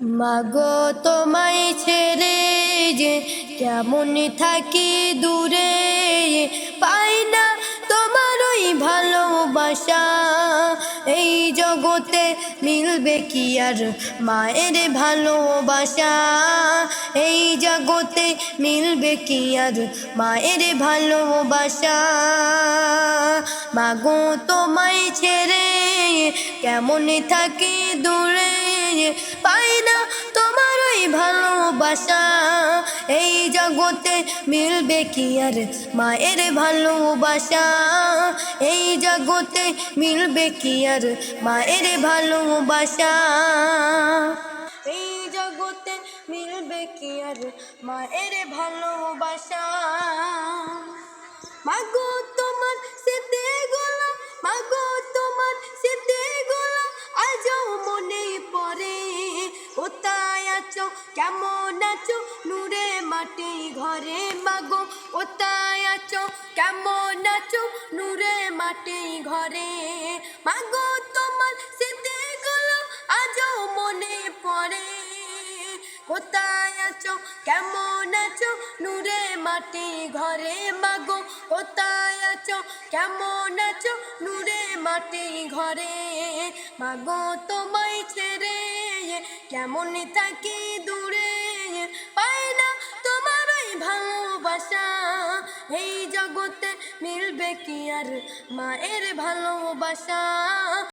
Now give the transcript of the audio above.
মাগো, তোমায় ছেড়ে যে কেমন থাকি দূরে, পাই না তোমার ওই ভালোবাসা। এই জগতে মিলবে কি আর মায়ের ভালোবাসা? এই জগতে মিলবে কি আর মায়ের ভালোবাসা? মাগো, তোমায় ছেড়ে কেমন থাকি দূরে পাই না তোমার ওই ভালোবাসা। এই জগতে মিলবে কি আর মায়ের ভালোবাসা? এই জগতে মিলবে কি আর মায়ের ভালোবাসা? এই জগতে মিলবে কি আর মায়ের ভালোবাসা? মাগো আছো? কেমন আছো? নূরে মাটি ঘরে মাগো, কোথায় আছো? কেমন আছো? নূরে মাটি ঘরে মাগো, তোমার সেতে গোলা আজও মনে পড়ে। কোথায় আছো? কেমন আছো? নূরে মাটি ঘরে মাগো, কোথায় আছো? কেমন আছো? নূরে মাটি ঘরে মাগো, তোমায় ছেড়ে কেমন থাকি দূরে, পাই না তোমার ওই ভালোবাসা। এই জগতে মিলবে কি আর মায়ের ভালোবাসা?